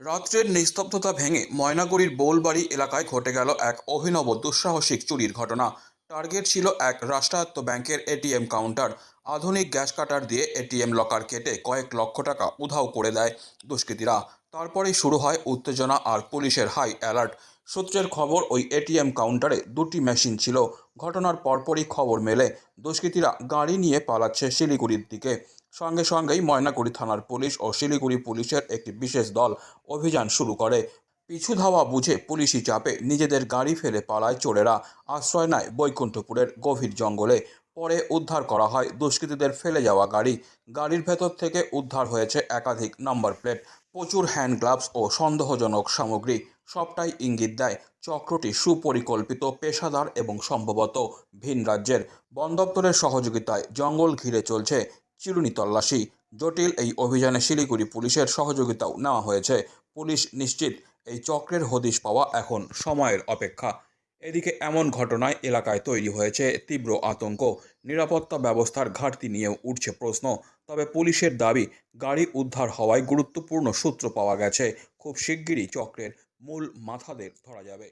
রাত্রের নিস্তব্ধতা ভেঙে ময়নাগুড়ির বোলবাড়ি এলাকায় ঘটে গেল এক অভিনব দুঃসাহসিক চুরির ঘটনা। টার্গেট ছিল এক রাষ্ট্রায়ত্ত ব্যাংকের এটিএম কাউন্টার। আধুনিক গ্যাস কাটার দিয়ে এটিএম লকার কেটে কয়েক লক্ষ টাকা উধাও করে দেয় দুষ্কৃতীরা। তারপরেই শুরু হয় উত্তেজনা আর পুলিশের হাই অ্যালার্ট। সূত্রের খবর, ওই এটিএম কাউন্টারে দুটি মেশিন ছিল। ঘটনার পরপরই খবর মেলে, দুষ্কৃতীরা গাড়ি নিয়ে পালাচ্ছে শিলিগুড়ির দিকে। সঙ্গে সঙ্গেই ময়নাগুড়ি থানার পুলিশ ও শিলিগুড়ি পুলিশের একটি বিশেষ দল অভিযান শুরু করে। পিছু ধাওয়া বুঝে পুলিশি চাপে নিজেদের গাড়ি ফেলে পালায় চোরেরা। আশ্রয় নেয় বৈকুণ্ঠপুরের গভীর জঙ্গলে। পরে উদ্ধার করা হয় দুষ্কৃতীদের ফেলে যাওয়া গাড়ি। গাড়ির ভেতর থেকে উদ্ধার হয়েছে একাধিক নাম্বার প্লেট। প্রচুর হ্যান্ড গ্লাভস ও সন্দেহজনক সামগ্রী। সবটাই ইঙ্গিত দেয় চক্রটি সুপরিকল্পিত, পেশাদার এবং সম্ভবত ভিন রাজ্যের। বন দপ্তরের সহযোগিতায় জঙ্গল ঘিরে চলছে চিরুনি তল্লাশি। জটিল এই অভিযানে শিলিগুড়ি পুলিশের সহযোগিতাও নেওয়া হয়েছে। পুলিশ নিশ্চিত, এই চক্রের হদিশ পাওয়া এখন সময়ের অপেক্ষা। এদিকে এমন ঘটনায় এলাকায় তৈরি হয়েছে তীব্র আতঙ্ক। নিরাপত্তা ব্যবস্থার ঘাটতি নিয়েও উঠছে প্রশ্ন। তবে পুলিশের দাবি, গাড়ি উদ্ধার হওয়ায় গুরুত্বপূর্ণ সূত্র পাওয়া গেছে। খুব শিগগিরই চক্রের মূল মাথাদের ধরা যাবে।